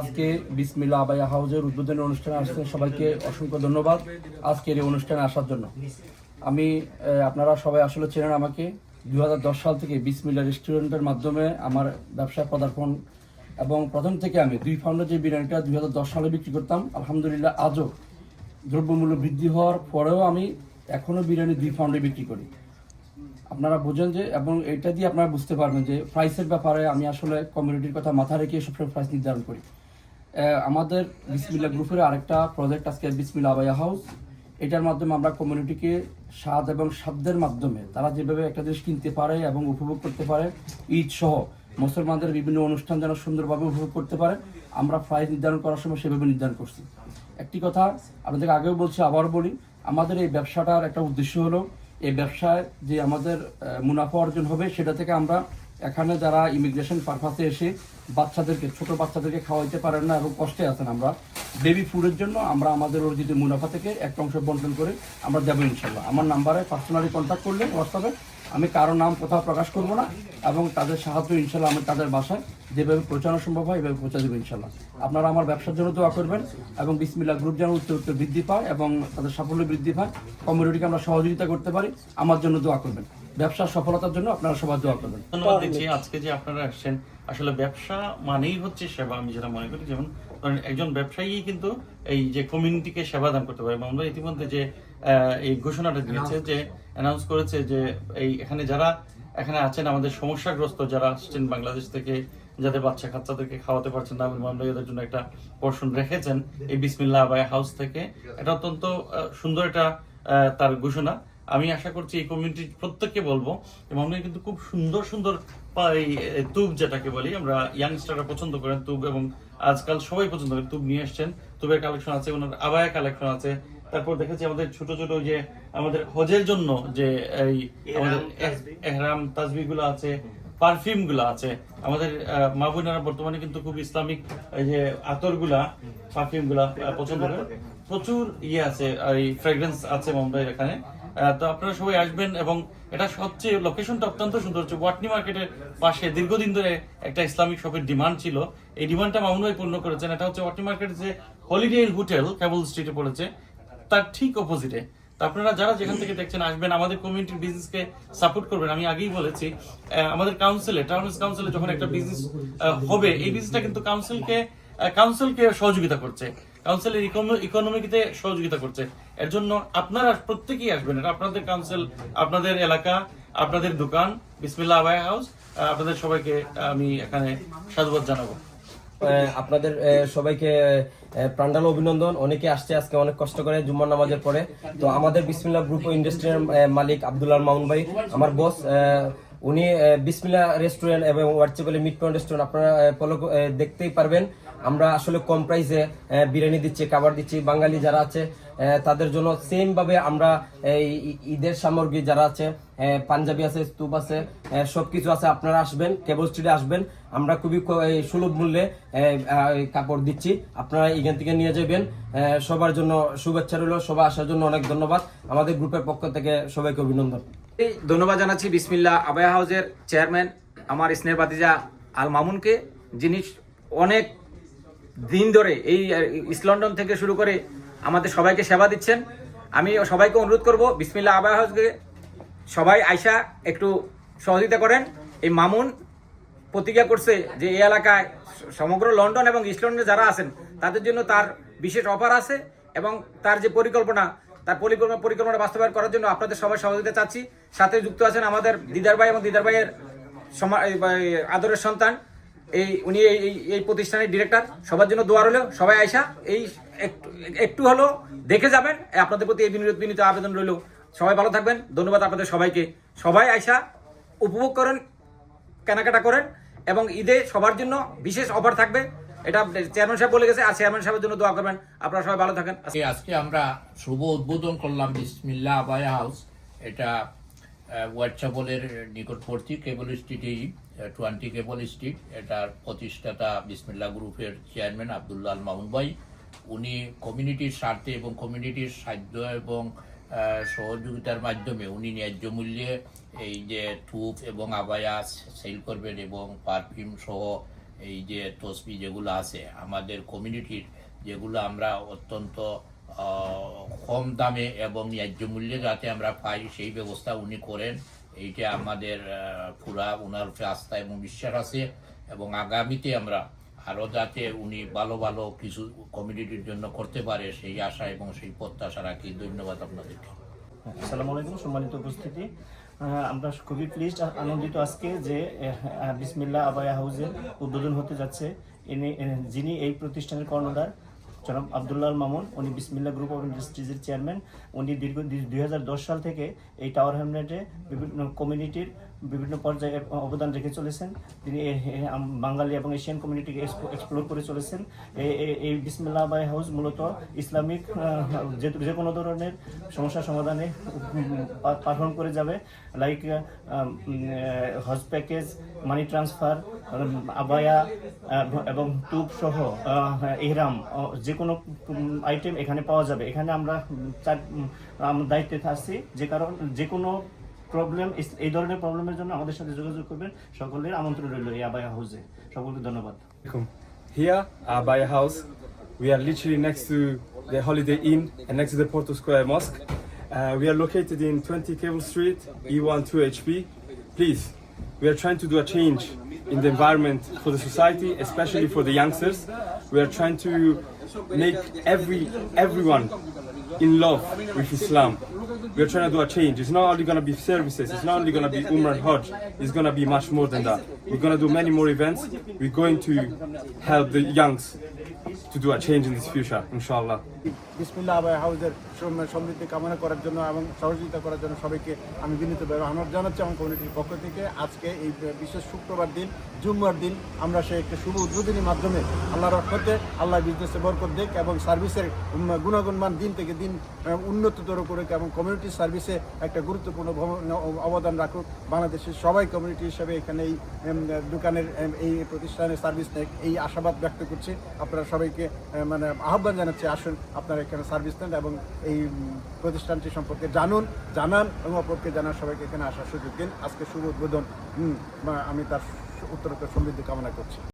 আজকে বিসমিল্লা আবাইয়া হাউজের উদ্বোধনী অনুষ্ঠানে আসছেন সবাইকে অসংখ্য ধন্যবাদ আজকের এই অনুষ্ঠানে আসার জন্য। আমি আপনারা সবাই আসলে চেনেন আমাকে। দুই হাজার দশ সাল থেকে বিসমিল্লা রেস্টুরেন্টের মাধ্যমে আমার ব্যবসায় পদার্পণ এবং প্রথম থেকে আমি দুই পাউন্ডের যে বিরিয়ানিটা দুই হাজার দশ সালে বিক্রি করতাম, আলহামদুলিল্লাহ আজও দ্রব্যমূল্য বৃদ্ধি হওয়ার পরেও আমি এখনও বিরিয়ানি দুই পাউন্ডে বিক্রি করি। আপনারা বোঝেন যে, এবং এটা দিয়ে আপনারা বুঝতে পারবেন যে প্রাইসের ব্যাপারে আমি আসলে কমিউনিটির কথা মাথা রেখে সবসময় প্রাইস নির্ধারণ করি। আমাদের বিসমিল্লা গ্রুপের আরেকটা প্রজেক্ট আজকে বিসমিল্লা আবাইয়া হাউস এটার মাধ্যমে আমরা কমিউনিটিকে স্বাদ এবং সাধ্যের মাধ্যমে, তারা যেভাবে একটা জিনিস কিনতে পারে এবং উপভোগ করতে পারে, ঈদ সহ মুসলমানদের বিভিন্ন অনুষ্ঠান যেন সুন্দরভাবে উপভোগ করতে পারে, আমরা প্রাইজ নির্ধারণ করার সময় সেভাবে নির্ধারণ করছি। একটি কথা আপনাদেরকে আগেও বলছি আবার বলি, আমাদের এই ব্যবসাটার একটা উদ্দেশ্য হলো, এই ব্যবসায় যে আমাদের মুনাফা অর্জন হবে, সেটা থেকে আমরা এখানে যারা ইমিগ্রেশন পারপাসে এসে বাচ্চাদেরকে, ছোট বাচ্চাদেরকে খাওয়াইতে পারেন না এবং কষ্টে আছেন আমরা বেবি ফুডের জন্য আমরা আমাদের অর্জিত মুনাফা থেকে একটা অংশ বন্টন করে আমরা দেবো ইনশাল্লাহ আমার নাম্বারে পার্সোনালি কন্ট্যাক্ট করলে হোয়াটসঅ্যাপে আমি কারও নাম কোথাও প্রকাশ করব না এবং তাদের সাহায্য ইনশাল্লাহ আমি তাদের বাসায় যেভাবে পৌঁছানো সম্ভব হয় এভাবে পৌঁছে দেবো ইনশাল্লাহ আপনারা আমার ব্যবসার জন্য দোয়া করবেন এবং বিসমিল্লা গ্রুপ যেন উত্তর উত্তর বৃদ্ধি পায় এবং তাদের সাফল্য বৃদ্ধি পায়। কমিউনিটিকে আমরা সহযোগিতা করতে পারি। আমার জন্য দোয়া করবেন। ব্যবসার সফলতার জন্য আপনারা সবাই দোয়া করবেন। ধন্যবাদ দিচ্ছি। আজকে যে আপনারা আসছেন আসলে ব্যবসা মানেই হচ্ছে সেবা আমি যেটা মনে করি যেমন একজন ব্যবসায়ী কিন্তু এই যে কমিউনিটিকে সেবা দান করতে পারে এবং আমরা ইতিমধ্যে যে এই ঘোষণাটা দিয়েছে যে অ্যানাউন্স করেছে যে এই এখানে যারা এখানে আছেন আমাদের সমস্যাগ্রস্ত যারা আসছেন বাংলাদেশ থেকে যাদের বাচ্চা কাচ্চাদেরকে খাওয়াতে পারছেন না আমরা এদের জন্য একটা পোর্শন রেখেছেন এই বিসমিল্লাহ আবাই হাউস থেকে এটা অত্যন্ত আহ, সুন্দর একটা আহ, তার ঘোষণা। আমি আশা করছি এই কমিউনিটি প্রত্যেককে বলব এবং আমরা কিন্তু খুব সুন্দর সুন্দর তুব যেটাকে বলি আমরা ইয়াংস্টাররা পছন্দ করেন তুব এবং আজকাল সবাই পছন্দ করেন তুব নিয়ে এসছেন। তুবের কালেকশন আছে ওনার আবায়া কালেকশন আছে। তারপর দেখেছি আমাদের ছোট ছোট যে আমাদের হজের জন্য যে এই আমাদের এহরাম তাজবি। গুলো আছে পারফিউমগুলো আছে। আমাদের মা বোনেরা বর্তমানে কিন্তু খুব ইসলামিক এই যে আতরগুলা পারফিউমগুলা পছন্দ করেন। প্রচুর ইয়ে আছে এই ফ্রেগ্রেন্স আছে মুম্বাইয়ের এখানে। তো আপনারা সবাই আসবেন এবং এটা সবচেয়ে লোকেশনটা অত্যন্ত সুন্দর হচ্ছে। ওয়াটনি মার্কেটের পাশে দীর্ঘদিন ধরে একটা ইসলামিক শপের ডিমান্ড ছিল। এই ডিমান্ডটা মামুন ভাই পূর্ণ করেছেন। এটা হচ্ছে ওয়াটনি মার্কেটের যে হলিডে ইন হোটেল কেবল স্ট্রিটে পড়েছে। তার ঠিক অপোজিটে তো আপনারা যারা যেখান থেকে দেখছেন, আসবেন, আমাদের কমিউনিটির বিজনেসকে সাপোর্ট করবেন। আমি আগেই বলেছি আমাদের কাউন্সিলে টাউনস কাউন্সিলে যখন একটা বিজনেস হবে, এই বিজনেসটা কিন্তু কাউন্সিলকে কাউন্সিলকে সহযোগিতা করছে। কাউন্সিলের ইকোনমিতে সহযোগিতা করছে। এর জন্য আপনারা প্রত্যেকেই আসবেন। আপনাদের কাউন্সিল আপনাদের এলাকা আপনাদের দোকান বিসমিল্লা আবায়া হাউস আপনাদের সবাইকে আমি এখানে সাধুবাদ জানাব। আপনাদের সবাইকে আহ, প্রাণঢাল অভিনন্দন। অনেকে আসছে আজকে অনেক কষ্ট করে জুম্মার নামাজের পরে। তো আমাদের বিসমিল্লা গ্রুপ ও ইন্ডাস্ট্রির মালিক আব্দুল্লাহ মামুন ভাই আমার বস উনি বিসমিল্লা রেস্টুরেন্ট এবং হোয়াটসঅ্যাপে মিট পয়েন্ট রেস্টুরেন্ট আপনারা দেখতেই পারবেন। আমরা আসলে কম প্রাইসে বিরিয়ানি দিচ্ছি, খাবার দিচ্ছি। বাঙালি যারা আছে তাদের জন্য সেম ভাবে আমরা এই ঈদের সামগ্রী যারা আছে পাঞ্জাবি আছে, স্তূপ আছে সব কিছু আছে, আপনারা আসবেন কেবল স্ট্রিটে আসবেন। আমরা খুবই সুলভ মূল্যে কাপড় দিচ্ছি। আপনারা এখান থেকে নিয়ে যাবেন। সবার জন্য শুভেচ্ছা রইল, সবাই আসার জন্য অনেক ধন্যবাদ। আমাদের গ্রুপের পক্ষ থেকে সবাইকে অভিনন্দন। ধন্যবাদ জানাচ্ছি বিসমিল্লা আবায়া হাউসের চেয়ারম্যান আমার স্নেহ বাতিজা আল মামুনকে যিনি অনেক দিন ধরে এই ইস্ট লন্ডন থেকে শুরু করে আমাদের সবাইকে সেবা দিচ্ছেন। আমি সবাইকে অনুরোধ করব বিসমিল্লা আবায়া হাউসকে সবাই আইসা একটু সহযোগিতা করেন। এই মামুন প্রতিজ্ঞা করছে যে এই এলাকায় সমগ্র লন্ডন এবং ইস্ট লন্ডনে যারা আছেন, তাদের জন্য তার বিশেষ অফার আছে এবং তার যে পরিকল্পনা, তার পরিকল্পনা পরিকল্পনা বাস্তবায়ন করার জন্য আপনাদের সবাই সহযোগিতা চাচ্ছি। সাথে যুক্ত আছেন আমাদের দিদার ভাই এবং দিদার ভাইয়ের আদরের সন্তান। এই, উনি এই, এই- প্রতিষ্ঠানের ডিরেক্টর সবার জন্য দোয়া রইল। সবাই আইসা, এই একটু হলো দেখে যাবেন। আপনাদের প্রতি এই বিনীত বিনীত আবেদন রইল। সবাই ভালো থাকবেন। ধন্যবাদ আপনাদের সবাইকে। সবাই আইসা, উপভোগ করেন, কেনাকাটা করেন, এবং ঈদে সবার জন্য বিশেষ অফার থাকবে। এটা চেয়ারম্যান সাহেব বলে গেছে, আর চেয়ারম্যান সাহেবের জন্য দোয়া করবেন। আপনারা সবাই ভালো থাকেন। আজকে আমরা শুভ উদ্বোধন করলাম বিসমিল্লা আবায়া হাউস। এটা হোয়াটসঅ্যাপলের নিকটবর্তী কেবল স্ট্রিটেই টোয়েন্টি কেবল স্ট্রিট, এটার প্রতিষ্ঠাতা বিসমিল্লা গ্রুপের চেয়ারম্যান আবদুল্লাহ আল মামুন ভাই উনি কমিউনিটির স্বার্থে এবং কমিউনিটির সাহায্য এবং সহযোগিতার মাধ্যমে উনি ন্যায্য মূল্যে এই যে টুপ এবং আবায়া সেল করবেন এবং পারফিউম সহ এই যে তসবি যেগুলো আছে, আমাদের কমিউনিটির যেগুলো আমরা অত্যন্ত কম দামে এবং ন্যায্য মূল্যে যাতে আমরা পাই সেই ব্যবস্থা উনি করেন। এইটা আমাদের পুরা ওনার উপরে আস্থা এবং বিশ্বাস আছে এবং আগামীতে আমরা আরও যাতে উনি ভালো ভালো কিছু কমিউনিটির জন্য করতে পারে সেই আশা এবং সেই প্রত্যাশা রাখি। ধন্যবাদ আপনাদেরকে। আসসালামু আলাইকুম সম্মানিত উপস্থিতি। আমরা খুবই প্লিজড আনন্দিত আজকে যে আহ, বিসমিল্লাহ আবায়া হাউজের উদ্বোধন হতে যাচ্ছে। যিনি এই প্রতিষ্ঠানের কর্ণধার জনাব আবদুল্লাহ মামুন, উনি বিসমিল্লা গ্রুপ অফ ইন্ডাস্ট্রিজের চেয়ারম্যান। উনি দীর্ঘ দুই হাজার দশ সাল থেকে এই টাওয়ার হ্যামলেটে বিভিন্ন কমিউনিটির বিভিন্ন পর্যায়ে অবদান রেখে চলেছেন। তিনি বাঙালি এবং এশিয়ান কমিউনিটিকে এক্সপ্লোর করে চলেছেন। এই- বিসমিল্লা বাই হাউস মূলত ইসলামিক যে কোনো ধরনের সমস্যা সমাধানে পারফর্ম করে যাবে। লাইক হজ প্যাকেজ মানি ট্রান্সফার আবায়া এবং টুপ সহ আহ, যে কোনো আইটেম এখানে পাওয়া যাবে। এখানে আমরা চার দায়িত্বে থাকছি। যে কারণ যে কোনো প্রবলেম এই ধরনের প্রবলেমের জন্য আমাদের সাথে যোগাযোগ করবেন সকলের আমন্ত্রণ রইল এই আবায়া হাউসে সকলকে ধন্যবাদ Alaikum. Here, uh, by a house, we are literally next to the Holiday Inn and next to the Porto Square Mosque. Uh, we are located in 20 Cable Street, E E1 2HP. Please, we are trying to do a change in the environment for the society, especially for the youngsters. We are trying to make every everyone in love with Islam. We are trying to do a change. It's not only going to be services. It's not only going to be Umrah and Hajj. It's going to be much more than that. We're going to do many more events. We're going to help the youngs to do a change in this future, inshallah. বিসমিল্লা আবাই হাউজের সমৃদ্ধি কামনা করার জন্য এবং সহযোগিতা করার জন্য সবাইকে আমি বিনীতভাবে অনুরোধ জানাচ্ছি আমার কমিউনিটির পক্ষ থেকে আজকে এই বিশেষ শুক্রবার দিন জুম্মার দিন আমরা সেই একটা শুভ উদ্বোধনীর মাধ্যমে আল্লাহর রহমতে আল্লাহ বিজনেসে বরকত দিক এবং সার্ভিসের উম, গুণাগুণ মান দিন থেকে দিন উন্নততর করুক এবং কমিউনিটি সার্ভিসে একটা গুরুত্বপূর্ণ অবদান রাখুক। বাংলাদেশের সবাই কমিউনিটি হিসেবে এখানে এই দোকানের এই প্রতিষ্ঠানের সার্ভিস এই আশাবাদ ব্যক্ত করছি। আপনারা সবাইকে মানে আহ্বান জানাচ্ছি আসুন। আপনারা এখানে সার্ভিস নেন এবং এই প্রতিষ্ঠানটি সম্পর্কে জানুন, জানান এবং অপরকে জানান, সবাইকে এখানে আসার সুযোগ দিন। আজকে শুভ উদ্বোধন। আমি তার উত্তরোত্তর সমৃদ্ধি কামনা করছি।